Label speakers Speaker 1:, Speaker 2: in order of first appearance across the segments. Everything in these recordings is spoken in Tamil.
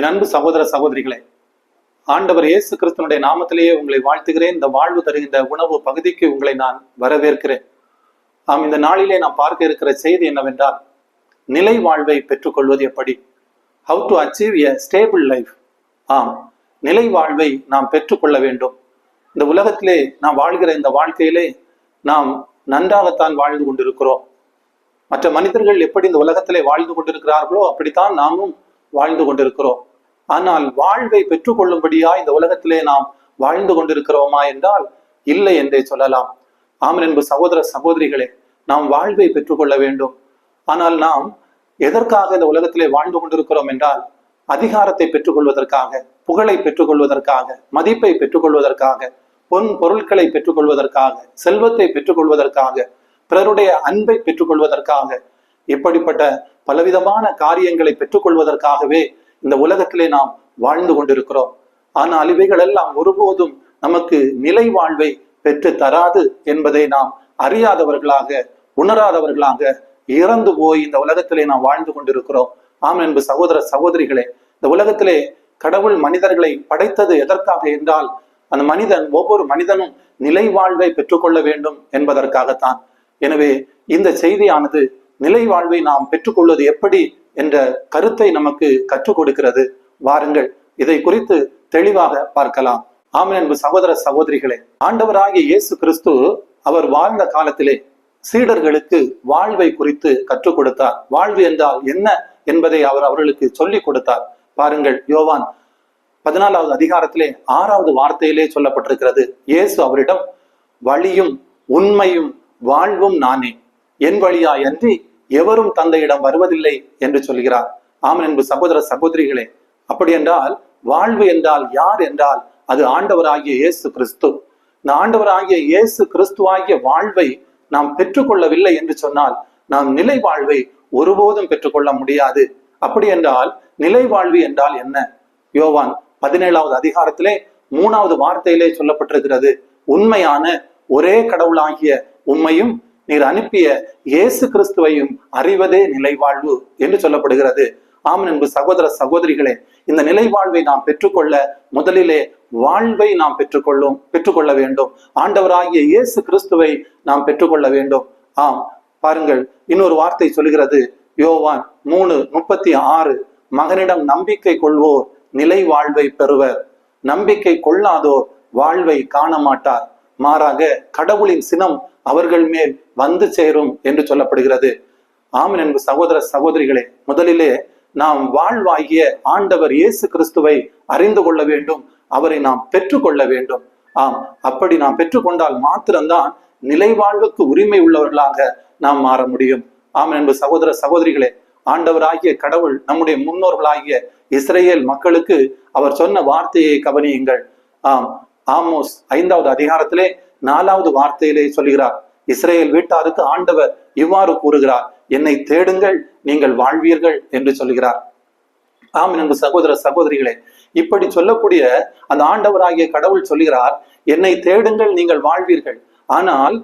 Speaker 1: என் அன்பு சகோதர சகோதரிகளே ஆண்டவர் இயேசு கிறிஸ்தனுடைய நாமத்திலேயே உங்களை வாழ்த்துகிறேன். இந்த வாழ்வு தருகின்ற உணவு பகுதிக்கு உங்களை நான் வரவேற்கிறேன். ஆம் இந்த நாளிலே நாம் பார்க்க இருக்கிற செய்தி என்னவென்றால் நிலை வாழ்வை பெற்றுக்கொள்வது எப்படி? How to achieve a stable life ஆம் நிலை வாழ்வை நாம் பெற்றுக்கொள்ள வேண்டும். இந்த உலகத்திலே நாம் வாழ்கிற இந்த வாழ்க்கையிலே நாம் நன்றாகத்தான் வாழ்ந்து கொண்டிருக்கிறோம். மற்ற மனிதர்கள் எப்படி இந்த உலகத்திலே வாழ்ந்து கொண்டிருக்கிறார்களோ அப்படித்தான் நாமும் வாழ்ந்து கொண்டிருக்கிறோம். ஆனால் வாழ்வை பெற்றுக்கொள்ளும்படியா இந்த உலகத்திலே நாம் வாழ்ந்து கொண்டிருக்கிறோமா என்றால் இல்லை என்றே சொல்லலாம். ஆமன் என்பது சகோதர சகோதரிகளே நாம் வாழ்வை பெற்றுக்கொள்ள வேண்டும். ஆனால் நாம் எதற்காக இந்த உலகத்திலே வாழ்ந்து கொண்டிருக்கிறோம் என்றால் அதிகாரத்தை பெற்றுக்கொள்வதற்காக புகழை பெற்றுக்கொள்வதற்காக மதிப்பை பெற்றுக்கொள்வதற்காக பொன் பொருட்களை பெற்றுக்கொள்வதற்காக செல்வத்தை பெற்றுக்கொள்வதற்காக பிறருடைய அன்பை பெற்றுக்கொள்வதற்காக இப்படிப்பட்ட பலவிதமான காரியங்களை பெற்றுக்கொள்வதற்காகவே இந்த உலகத்திலே நாம் வாழ்ந்து கொண்டிருக்கிறோம். ஆனால் இவைகள் எல்லாம் ஒருபோதும் நமக்கு நிலை வாழ்வை பெற்று தராது என்பதை நாம் அறியாதவர்களாக உணராதவர்களாக இறந்து போய் இந்த உலகத்திலே நாம் வாழ்ந்து கொண்டிருக்கிறோம். ஆம் என்பது சகோதர சகோதரிகளே இந்த உலகத்திலே கடவுள் மனிதர்களை படைத்தது எதற்காக என்றால் அந்த மனிதன் ஒவ்வொரு மனிதனும் நிலை வாழ்வை பெற்றுக்கொள்ள வேண்டும் என்பதற்காகத்தான். எனவே இந்த செய்தியானது நிலை வாழ்வை நாம் பெற்றுக்கொள்வது எப்படி என்ற கருத்தை நமக்கு கற்றுக் கொடுக்கிறது. வாருங்கள் இதை குறித்து தெளிவாக பார்க்கலாம். ஆமன் என்பது சகோதர சகோதரிகளே ஆண்டவராகிய இயேசு கிறிஸ்து அவர் வாழ்ந்த காலத்திலே சீடர்களுக்கு வாழ்வை குறித்து கற்றுக் கொடுத்தார். வாழ்வு என்றால் என்ன என்பதை அவர் அவர்களுக்கு சொல்லிக் கொடுத்தார். பாருங்கள் யோவான் பதினாலாவது அதிகாரத்திலே ஆறாவது வார்த்தையிலே சொல்லப்பட்டிருக்கிறது இயேசு அவரிடம் வழியும் உண்மையும் வாழ்வும் நானே. என் வழியா அன்றி எவரும் தந்தையிடம் வருவதில்லை என்று சொல்கிறார். ஆமன் என்பது சகோதர சகோதரிகளே அப்படி என்றால் வாழ்வு என்றால் யார் என்றால் அது ஆண்டவராகிய இயேசு கிறிஸ்து. இந்த ஆண்டவராகிய இயேசு கிறிஸ்துவாகிய வாழ்வை நாம் பெற்றுக்கொள்ளவில்லை என்று சொன்னால் நாம் நிலை வாழ்வை ஒருபோதும் பெற்றுக்கொள்ள முடியாது. அப்படி என்றால் நிலை வாழ்வு என்றால் என்ன? யோவான் பதினேழாவது அதிகாரத்திலே மூணாவது வார்த்தையிலே சொல்லப்பட்டிருக்கிறது. உண்மையான ஒரே கடவுளாகிய உண்மையும் நீர் அனுப்பிய இயேசு கிறிஸ்துவையும் அறிவதே நிலைவாழ்வு என்று சொல்லப்படுகிறது. ஆம் என்பது சகோதர சகோதரிகளே இந்த நிலைவாழ்வை நாம் பெற்றுக்கொள்ள முதலிலே வாழ்வை நாம் பெற்றுக்கொள்ளும் பெற்றுக்கொள்ள வேண்டும். ஆண்டவராகிய இயேசு கிறிஸ்துவை நாம் பெற்றுக்கொள்ள வேண்டும். ஆம் பாருங்கள் இன்னொரு வார்த்தை சொல்கிறது யோவான் மூணு முப்பத்தி ஆறு மகனிடம் நம்பிக்கை கொள்வோர் நிலை வாழ்வை பெறுவர். நம்பிக்கை கொள்ளாதோர் வாழ்வை காண மாட்டார் மாறாக கடவுளின் சினம் அவர்கள் மேல் வந்து சேரும் என்று சொல்லப்படுகிறது. ஆமன் என்பது சகோதர சகோதரிகளே முதலிலே நாம் வாழ்வாகிய ஆண்டவர் இயேசு கிறிஸ்துவை அறிந்து கொள்ள வேண்டும் அவரை நாம் பெற்றுக்கொள்ள வேண்டும். ஆம் அப்படி நாம் பெற்றுக்கொண்டால் மாத்திரம்தான் நிலை வாழ்வுக்கு உரிமை உள்ளவர்களாக நாம் மாற முடியும். ஆம் என்பது சகோதர சகோதரிகளே ஆண்டவராகிய கடவுள் நம்முடைய முன்னோர்களாகிய இஸ்ரேல் மக்களுக்கு அவர் சொன்ன வார்த்தையை கவனியுங்கள். ஆம் ஆமோஸ் ஐந்தாவது அதிகாரத்திலே நாலாவது வார்த்தையிலே சொல்கிறார் இஸ்ரேல் வீட்டாருக்கு ஆண்டவர் இவ்வாறு கூறுகிறார் என்னை தேடுங்கள் நீங்கள் வாழ்வீர்கள் என்று சொல்கிறார் ஆம் என்பது சகோதர சகோதரிகளே இப்படி சொல்லக்கூடிய அந்த ஆண்டவராகிய கடவுள் சொல்கிறார் என்னை தேடுங்கள் நீங்கள் வாழ்வீர்கள். ஆனால்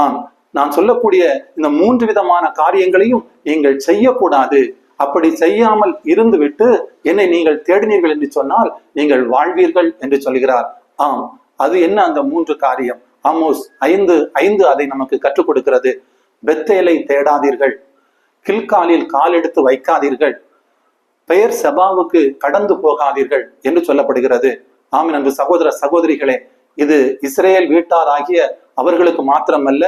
Speaker 1: ஆம் நான் சொல்லக்கூடிய இந்த மூன்று விதமான காரியங்களையும் நீங்கள் செய்யக்கூடாது. அப்படி செய்யாமல் இருந்துவிட்டு என்னை நீங்கள் தேடினீர்கள் என்று சொன்னால் நீங்கள் வாழ்வீர்கள் என்று சொல்கிறார் ஆம் அது என்ன அந்த மூன்று காரியம்? ஆமோஸ் ஐந்து ஐந்து அதை நமக்கு கற்றுக் கொடுக்கிறது. பெத்தேலை தேடாதீர்கள். கில்காலில் கால் எடுத்து வைக்காதீர்கள். பெயர் சபாவுக்கு கடந்து போகாதீர்கள் என்று சொல்லப்படுகிறது. ஆமின் அன்பு சகோதர சகோதரிகளே இது இஸ்ரேல் வீட்டாராகிய அவர்களுக்கு மாத்திரமல்ல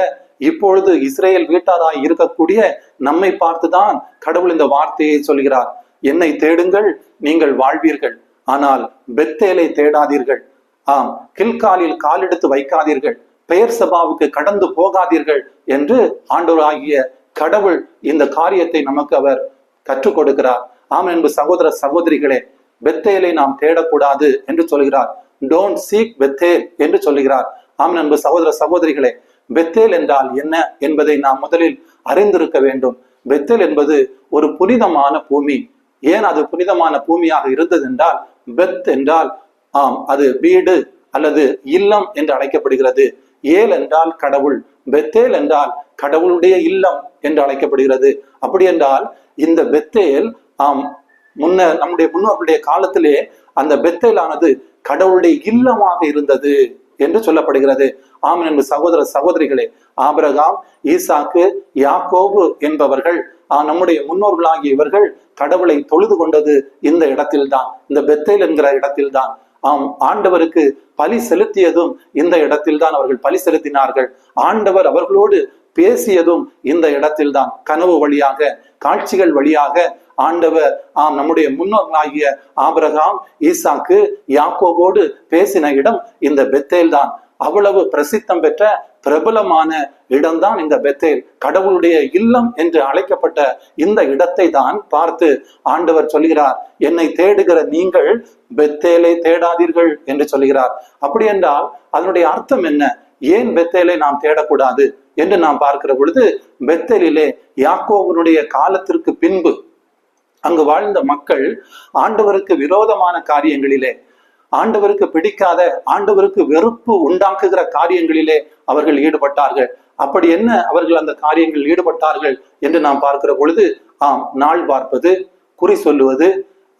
Speaker 1: இப்பொழுது இஸ்ரேல் வீட்டாராய் இருக்கக்கூடிய நம்மை பார்த்துதான் கடவுள் இந்த வார்த்தையை சொல்கிறார். என்னை தேடுங்கள் நீங்கள் வாழ்வீர்கள். ஆனால் பெத்தேலை தேடாதீர்கள். ஆம் கில்காலில் காலெடுத்து வைக்காதீர்கள். பெயர் சபாவுக்கு கடந்து போகாதீர்கள் என்று ஆண்டவராகிய கடவுள் இந்த காரியத்தை நமக்கு அவர் கற்றுக் கொடுக்கிறார். ஆம் என்பது சகோதர சகோதரிகளே பெத்தேலை நாம் தேடக்கூடாது என்று சொல்கிறார். டோன்ட் சீக் பெத்தேல் என்று சொல்கிறார். ஆம் என்பது சகோதர சகோதரிகளே பெத்தேல் என்றால் என்ன என்பதை நாம் முதலில் அறிந்திருக்க வேண்டும். பெத்தேல் என்பது ஒரு புனிதமான பூமி. ஏன் அது புனிதமான பூமியாக இருந்தது என்றால் பெத் என்றால் ஆம் அது வீடு அல்லது இல்லம் என்று அழைக்கப்படுகிறது. ஏல் என்றால் கடவுள் பெத்தேல் என்றால் கடவுளுடைய இல்லம் என்று அழைக்கப்படுகிறது. அப்படி என்றால் இந்த பெத்தேல் ஆம் முன்ன நம்முடைய முன்னோர்களுடைய காலத்திலே அந்த பெத்தேலானது கடவுளுடைய இல்லமாக இருந்தது என்று சொல்லப்படுகிறது. ஆமன் என்று சகோதர சகோதரிகளே ஆபிரகாம் ஈசாக்கு யாக்கோபு என்பவர்கள் ஆஹ் நம்முடைய முன்னோர்களாகிய இவர்கள் கடவுளை தொழுது கொண்டது இந்த இடத்தில்தான் இந்த பெத்தேல் என்கிற இடத்தில்தான். ஆம் ஆண்டவருக்கு பலி செலுத்தியதும் இந்த இடத்தில்தான் அவர்கள் பலி செலுத்தினார்கள். ஆண்டவர் அவர்களோடு பேசியதும் இந்த இடத்தில்தான். கனவு வழியாக காட்சிகள் வழியாக ஆண்டவர் ஆம் நம்முடைய முன்னோர்களாகிய ஆபரகாம் ஈசாக்கு யாக்கோவோடு பேசின இடம் இந்த பெத்தேல் தான் அவ்வளவு பிரசித்தம் பெற்ற பிரபலமான இடம்தான் இந்த பெத்தேல். கடவுளுடைய இல்லம் என்று அழைக்கப்பட்ட இந்த இடத்தை தான் பார்த்து ஆண்டவர் சொல்கிறார் என்னை தேடுகிற நீங்கள் பெத்தேலை தேடாதீர்கள் என்று சொல்கிறார். அப்படி என்றால் அதனுடைய அர்த்தம் என்ன? ஏன் பெத்தேலை நாம் தேடக்கூடாது? என்று நாம் பார்க்கிற பொழுது பெத்தேலிலே யாக்கோவனுடைய காலத்திற்கு பின்பு அங்கு வாழ்ந்த மக்கள் ஆண்டவருக்கு விரோதமான காரியங்களிலே ஆண்டவருக்கு பிடிக்காத ஆண்டவருக்கு வெறுப்பு உண்டாக்குகிற காரியங்களிலே அவர்கள் ஈடுபட்டார்கள். அப்படி என்ன அவர்கள் அந்த காரியங்களில் ஈடுபட்டார்கள் என்று நாம் பார்க்கிற பொழுது ஆம் நாள் பார்ப்பது குறி சொல்லுவது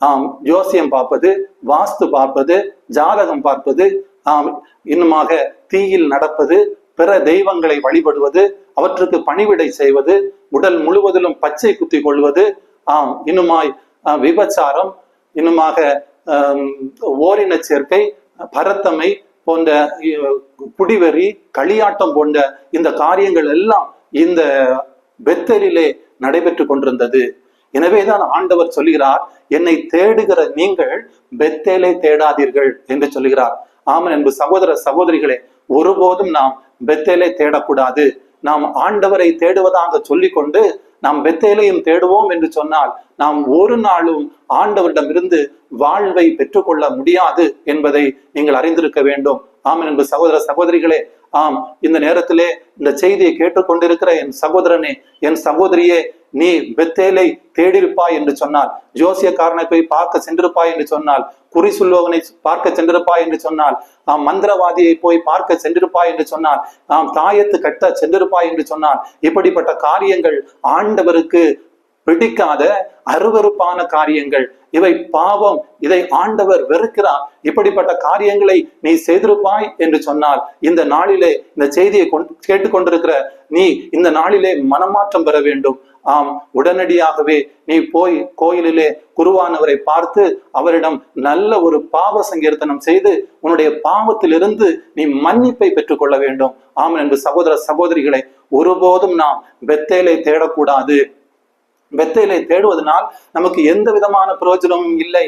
Speaker 1: ஆம் ஜோசியம் பார்ப்பது வாஸ்து பார்ப்பது ஜாதகம் பார்ப்பது ஆம் இன்னுமாக தீயில் நடப்பது பிற தெய்வங்களை வழிபடுவது அவற்றுக்கு பணிவிடை செய்வது உடல் முழுவதிலும் பச்சை குத்தி கொள்வது ஆம் இன்னுமாய் விபச்சாரம் இன்னுமாக ஓரின சேர்க்கை பரத்தமை போன்ற குடிவெறி களியாட்டம் போன்ற இந்த காரியங்கள் எல்லாம் இந்த பெத்தலிலே நடைபெற்று கொண்டிருந்தது. எனவேதான் ஆண்டவர் சொல்கிறார் என்னை தேடுகிற நீங்கள் பெத்தேலை தேடாதீர்கள் என்று சொல்கிறார் ஆமன் என்பது சகோதர சகோதரிகளே ஒருபோதும் நாம் பெத்தேலை தேடக்கூடாது. நாம் ஆண்டவரை தேடுவதாக சொல்லிக்கொண்டு நாம் பெத்தேலையும் தேடுவோம் என்று சொன்னால் நாம் ஒரு நாளும் ஆண்டவரிடமிருந்து வாழ்வை பெற்றுக்கொள்ள முடியாது என்பதை நீங்கள் அறிந்திருக்க வேண்டும். ஆமன் என்பது சகோதர சகோதரிகளே ஆம் இந்த நேரத்திலே இந்த செய்தியை கேட்டுக்கொண்டிருக்கிற என் சகோதரனே என் சகோதரியே நீ பெத்தேலை தேடிருப்பாய் என்று சொன்னால் ஜோசியக்காரனை போய் பார்க்க சென்றிருப்பாய் என்று சொன்னால் குறி சொல்லுவவனை பார்க்க சென்றிருப்பாய் என்று சொன்னால் ஆம் மந்திரவாதியை போய் பார்க்க சென்றிருப்பாய் என்று சொன்னால் ஆம் தாயத்து கட்ட சென்றிருப்பாய் என்று சொன்னால் இப்படிப்பட்ட காரியங்கள் ஆண்டவருக்கு பிடிக்காத அருவருப்பான காரியங்கள். இவை பாவம். இதை ஆண்டவர் வெறுக்கிறார். இப்படிப்பட்ட காரியங்களை நீ செய்திருப்பாய் என்று சொன்னால் இந்த நாளிலே இந்த செய்தியை கேட்டுக்கொண்டிருக்கிற நீ இந்த நாளிலே மனமாற்றம் பெற வேண்டும். ஆம் உடனடியாகவே நீ போய் கோயிலிலே குருவானவரை பார்த்து அவரிடம் நல்ல ஒரு பாவ சங்கீர்த்தனம் செய்து உன்னுடைய பாவத்திலிருந்து நீ மன்னிப்பை பெற்றுக்கொள்ள வேண்டும். ஆம் என்று சகோதர சகோதரிகளை ஒருபோதும் நாம் பெத்தேலை தேடக்கூடாது. பெத்தேலை தேடுவதனால் நமக்கு எந்த விதமான பிரயோஜனமும் இல்லை.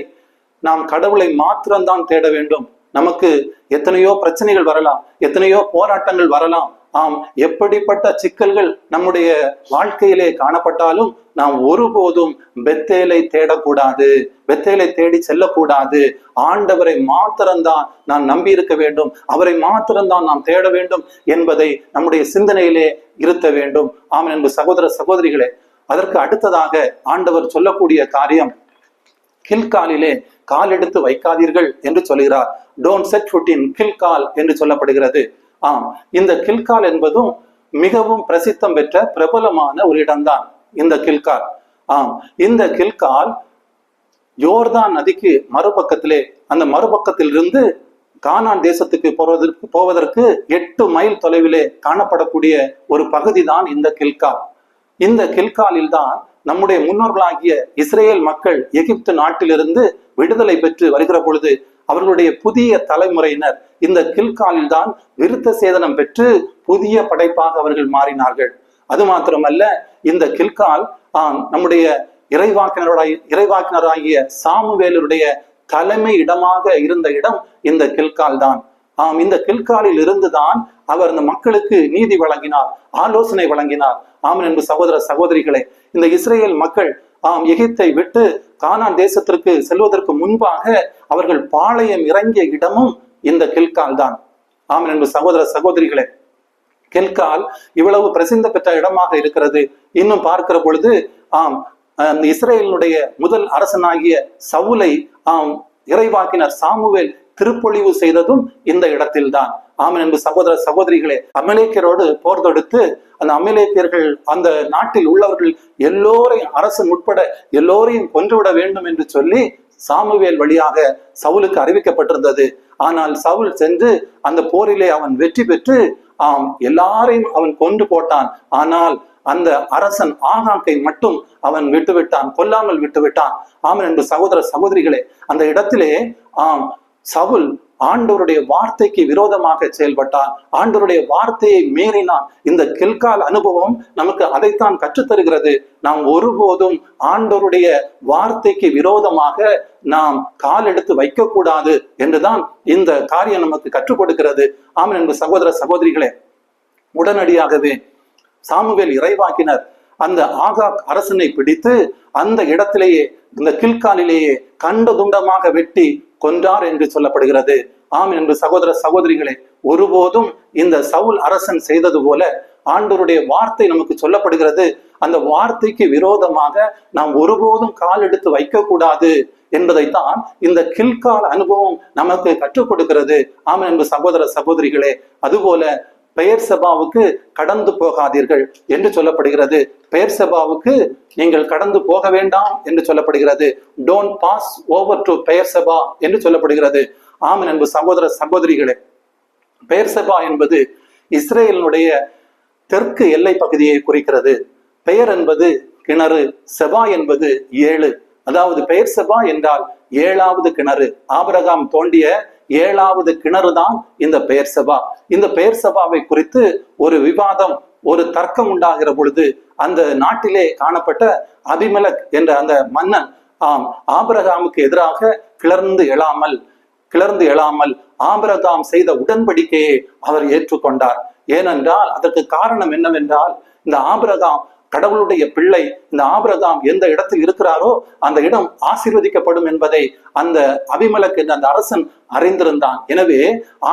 Speaker 1: நாம் கடவுளை மாத்திரம்தான் தேட வேண்டும். நமக்கு எத்தனையோ பிரச்சனைகள் வரலாம் எத்தனையோ போராட்டங்கள் வரலாம். ஆம் எப்படிப்பட்ட சிக்கல்கள் நம்முடைய வாழ்க்கையிலே காணப்பட்டாலும் நாம் ஒருபோதும் பெத்தேலை தேடக்கூடாது பெத்தேலை தேடி செல்லக்கூடாது. ஆண்டவரை மாத்திரம்தான் நான் நம்பி இருக்க வேண்டும். அவரை மாத்திரம்தான் நாம் தேட வேண்டும் என்பதை நம்முடைய சிந்தனையிலே இருத்த வேண்டும். ஆம் என்பது சகோதர சகோதரிகளே அதற்கு அடுத்ததாக ஆண்டவர் சொல்லக்கூடிய காரியம் கில்காலிலே கால் எடுத்து வைக்காதீர்கள் என்று சொல்கிறார். Don't set foot in Gilgal என்று சொல்லப்படுகிறது. ஆம் இந்த கில்கால் என்பதும் மிகவும் பிரசித்தம் பெற்ற பிரபலமான ஒரு இடம்தான் இந்த கில்கால். ஆம் இந்த கில்கால் யோர்தான் நதிக்கு மறுபக்கத்திலே அந்த மறுபக்கத்திலிருந்து கானான் தேசத்துக்கு போவதற்கு போவதற்கு எட்டு மைல் தொலைவிலே காணப்படக்கூடிய ஒரு பகுதி தான் இந்த கில்கால். இந்த கில்காலில் தான் நம்முடைய முன்னோர்களாகிய இஸ்ரேல் மக்கள் எகிப்து நாட்டிலிருந்து விடுதலை பெற்று வருகிற பொழுது அவர்களுடைய புதிய தலைமுறையினர் இந்த கில்காலில் தான் விருத்த சேதனம் பெற்று புதிய படைப்பாக அவர்கள் மாறினார்கள். அது மாத்திரமல்ல இந்த கில்கால் நம்முடைய இறைவாக்கினருடைய இறைவாக்கினராகிய சாமுவேலருடைய தலைமை இடமாக இருந்த இடம் இந்த கில்கால் தான். ஆம் இந்த கில்காலில் இருந்துதான் அவர் இந்த மக்களுக்கு நீதி வழங்கினார் ஆலோசனை வழங்கினார். ஆம் என்பது சகோதர சகோதரிகளே இந்த இஸ்ரேல் மக்கள் ஆம் எகிப்தை விட்டு கானான் தேசத்திற்கு செல்வதற்கு முன்பாக அவர்கள் பாளையம் இறங்கிய இடமும் இந்த கில்கால் தான். ஆம் என்பது சகோதர சகோதரிகளே கெல்கால் இவ்வளவு பிரசித்த பெற்ற இடமாக இருக்கிறது. இன்னும் பார்க்கிற பொழுது ஆம் இஸ்ரேலினுடைய முதல் அரசனாகிய சவுலை ஆம் இறைவாக்கினர் சாமுவேல் திருப்பொழிவு செய்ததும் இந்த இடத்தில்தான். ஆமன் என்பது சகோதர சகோதரிகளே அமலேக்கியரோடு போர் தொடுத்து அந்த அமலேக்கியர்கள் அந்த நாட்டில் உள்ளவர்கள் எல்லோரையும் அரசன் உட்பட எல்லோரையும் கொன்றுவிட வேண்டும் என்று சொல்லி சாமுவேல் வழியாக சவுலுக்கு அறிவிக்கப்பட்டிருந்தது. ஆனால் சவுல் சென்று அந்த போரிலே அவன் வெற்றி பெற்று ஆம் எல்லாரையும் அவன் கொண்டு போட்டான். ஆனால் அந்த அரசன் ஆகாக்கை மட்டும் அவன் விட்டுவிட்டான் கொல்லாமல் விட்டுவிட்டான். ஆமன் என்று சகோதர சகோதரிகளே அந்த இடத்திலே ஆம் சவுல் ஆண்டவருடைய வார்த்தைக்கு விரோதமாக செயல்பட்டான். ஆண்டவருடைய வார்த்தையை மீறினான். இந்த கில்கால் அனுபவம் நமக்கு அதைத்தான் கற்றுத்தருகிறது. நாம் ஒருபோதும் ஆண்டவருடைய வார்த்தைக்கு விரோதமாக நாம் கால் எடுத்து வைக்கக்கூடாது என்றுதான் இந்த காரியம் நமக்கு கற்றுக் கொடுக்கிறது ஆமன் என்று சகோதர சகோதரிகளே உடனடியாகவே சாமுவேல் இறைவாக்கினர் அந்த ஆகா அரசனை பிடித்து அந்த இடத்திலேயே இந்த கில்காலிலேயே கண்ட துண்டமாக வெட்டி கொன்றார் என்று சொல்லப்படுகிறது. ஆம் என்று சகோதர சகோதரிகளே ஒருபோதும் இந்த சவுல் அரசன் செய்தது போல ஆண்டவருடைய வார்த்தை நமக்கு சொல்லப்படுகிறது. அந்த வார்த்தைக்கு விரோதமாக நாம் ஒருபோதும் கால் எடுத்து வைக்கக்கூடாது என்பதைத்தான் இந்த கில்கால் அனுபவம் நமக்கு கற்றுக் கொடுக்கிறது. ஆமாம் என்று சகோதர சகோதரிகளே அதுபோல பெயர் சபாவுக்கு கடந்து போகாதீர்கள் என்று சொல்லப்படுகிறது. பெயர் சபாவுக்கு நீங்கள் கடந்து போக வேண்டாம் என்று சொல்லப்படுகிறது. டோன்ட் பாஸ் ஓவர் டு பெயர் சபா என்று சொல்லப்படுகிறது. ஆமன் என்பது சகோதர சகோதரிகளே பெயர் சபா என்பது இஸ்ரேலினுடைய தெற்கு எல்லை பகுதியை குறிக்கிறது. பெயர் என்பது கிணறு செபா என்பது ஏழு. அதாவது பெயர் செபா என்றால் ஏழாவது கிணறு. ஆபரகாம் தோண்டிய ஏழாவது கிணறு தான் இந்த பெயர் சபா இந்த பெயர் சபாவை குறித்து ஒரு விவாதம் ஒரு தர்க்கம் உண்டாகிற பொழுது அந்த நாட்டிலே காணப்பட்ட அபிமலக் என்ற அந்த மன்னன் ஆம் ஆபரகாமுக்கு எதிராக கிளர்ந்து எழாமல் கிளர்ந்து எழாமல் ஆபரகாம் செய்த உடன்படிக்கையை அவர் ஏற்றுக்கொண்டார். ஏனென்றால் அதற்கு காரணம் என்னவென்றால் இந்த ஆபரகாம் கடவுளுடைய பிள்ளை இந்த ஆபிரகாம் எந்த இடத்தில் இருக்கிறாரோ அந்த இடம் ஆசீர்வதிக்கப்படும் என்பதை அந்த அபிமலக்கு அந்த அரசன் அறிந்திருந்தான். எனவே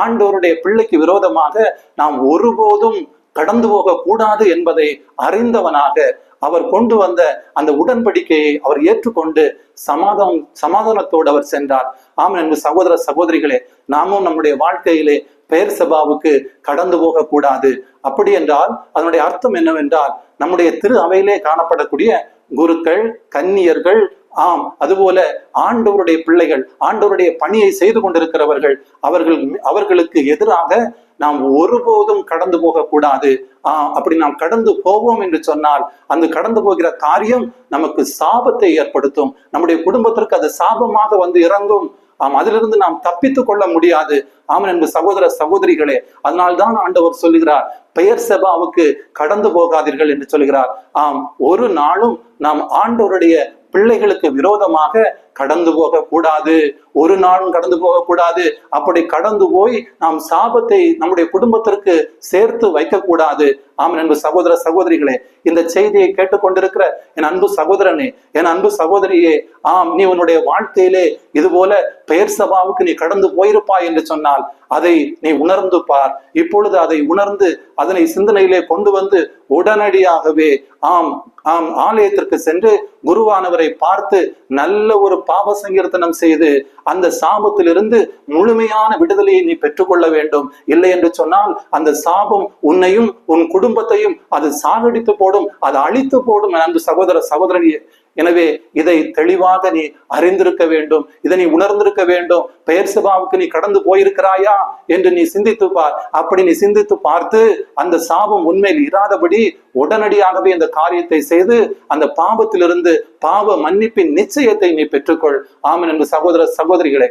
Speaker 1: ஆண்டோருடைய பிள்ளைக்கு விரோதமாக நாம் ஒருபோதும் கடந்து போக கூடாது என்பதை அறிந்தவனாக அவர் கொண்டு வந்த அந்த உடன்படிக்கையை அவர் ஏற்றுக்கொண்டு சமாதானம் சமாதானத்தோடு அவர் சென்றார். ஆம் என்று சகோதர சகோதரிகளே நாமும் நம்முடைய வாழ்க்கையிலே பெயர் சபாவுக்கு கடந்து போகக்கூடாது. அப்படி என்றால் அதனுடைய அர்த்தம் என்னவென்றால் நம்முடைய திரு அவையிலே காணப்படக்கூடிய குருக்கள் கன்னியர்கள் ஆம் அதுபோல ஆண்டவருடைய பிள்ளைகள் ஆண்டவருடைய பணியை செய்து கொண்டிருக்கிறவர்கள் அவர்கள் அவர்களுக்கு எதிராக நாம் ஒருபோதும் கடந்து போகக்கூடாது. ஆஹ் அப்படி நாம் கடந்து போவோம் என்று சொன்னால் அந்த கடந்து போகிற காரியம் நமக்கு சாபத்தை ஏற்படுத்தும். நம்முடைய குடும்பத்திற்கு அது சாபமாக வந்து இறங்கும். ஆம் அதிலிருந்து நாம் தப்பித்துக் கொள்ள முடியாது. ஆமன் என்பது சகோதர சகோதரிகளே அதனால்தான் ஆண்டவர் சொல்லுகிறார் பெயர் செபாவுக்கு கடந்து போகாதீர்கள் என்று சொல்கிறார் ஆம் ஒரு நாளும் நாம் ஆண்டவருடைய பிள்ளைகளுக்கு விரோதமாக கடந்து போக கூடாது ஒரு நாளும் கடந்து போக கூடாது அப்படி கடந்து போய் நாம் சாபத்தை நம்முடைய குடும்பத்திற்கு சேர்த்து வைக்க கூடாது ஆம் அன்பு சகோதர சகோதரிகளே இந்த செய்தியை கேட்டுக்கொண்டிருக்கிற என் அன்பு சகோதரனே என் அன்பு சகோதரியே ஆம் நீ உன்னுடைய வாழ்க்கையிலே இது போல பெயர் சபாவுக்கு நீ கடந்து போயிருப்பாய் என்று சொன்னால் அதை நீ உணர்ந்து பார். இப்பொழுது அதை உணர்ந்து அதனை சிந்தனையிலே கொண்டு வந்து உடனடியாகவே ஆம் ஆம் ஆலயத்திற்கு சென்று குருவானவரை பார்த்து நல்ல ஒரு பாவ சங்கீர்த்தனம் செய்து அந்த சாபத்திலிருந்து முழுமையான விடுதலையை நீ பெற்றுக்கொள்ள வேண்டும். இல்லை என்று சொன்னால் அந்த சாபம் உன்னையும் உன் குடும்பத்தையும் அது சாகடித்து போடும் அது அழித்து போடும் அன்பு சகோதர சகோதரனியே எனவே இதை தெளிவாக நீ அறிந்திருக்க வேண்டும். இதை நீ உணர்ந்திருக்க வேண்டும். பெயர் சபாவுக்கு நீ கடந்து போயிருக்கிறாயா என்று நீ சிந்தித்து பார். அப்படி நீ சிந்தித்து பார்த்து அந்த சாபம் உண்மையில் இராதபடி உடனடியாகவே இந்த காரியத்தை செய்து அந்த பாவத்திலிருந்து பாவ மன்னிப்பின் நிச்சயத்தை நீ பெற்றுக்கொள். ஆமன் என்று சகோதர சகோதரிகளே.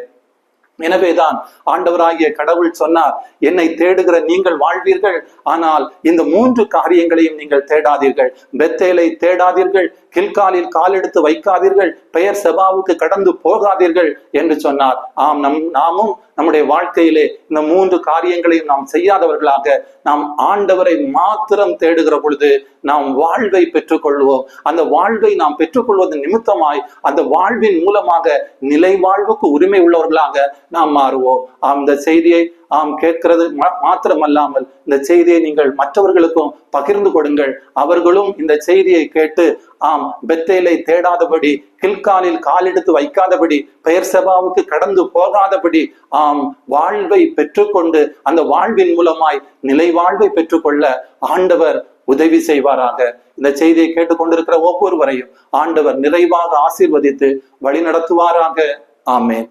Speaker 1: எனவேதான் ஆண்டவராகிய கடவுள் சொன்னார் என்னை தேடுகிற நீங்கள் வாழ்வீர்கள் ஆனால் இந்த மூன்று காரியங்களையும் நீங்கள் தேடாதீர்கள். பெத்தேலை தேடாதீர்கள் கில்காலில் காலெடுத்து வைக்காதீர்கள் பெயர் செபாவுக்கு கடந்து போகாதீர்கள் என்று சொன்னார். ஆம் நம் நாமும் நம்முடைய வாழ்க்கையிலே இந்த மூன்று காரியங்களையும் நாம் செய்யாதவர்களாக நாம் ஆண்டவரை மாத்திரம் தேடுகிற பொழுது நாம் வாழ்வை பெற்றுக்கொள்வோம். அந்த வாழ்வை நாம் பெற்றுக்கொள்வது நிமித்தமாய் அந்த வாழ்வின் மூலமாக நிலை வாழ்வுக்கு உரிமை உள்ளவர்களாக நாம் மாறுவோம். ஆம் இந்த செய்தியை ஆம் கேட்கிறது மாத்திரமல்லாமல் இந்த செய்தியை நீங்கள் மற்றவர்களுக்கும் பகிர்ந்து கொடுங்கள். அவர்களும் இந்த செய்தியை கேட்டு ஆம் பெத்தேலை தேடாதபடி கில்காலில் காலெடுத்து வைக்காதபடி பெயர் சபாவுக்கு கடந்து போகாதபடி ஆம் வாழ்வை பெற்றுக்கொண்டு அந்த வாழ்வின் மூலமாய் நிலை வாழ்வை பெற்றுக்கொள்ள ஆண்டவர் உதவி செய்வாராக. இந்த செய்தியை கேட்டுக்கொண்டிருக்கிற ஒவ்வொருவரையும் ஆண்டவர் நிறைவாக ஆசீர்வதித்து வழி நடத்துவாராக ஆமேன்.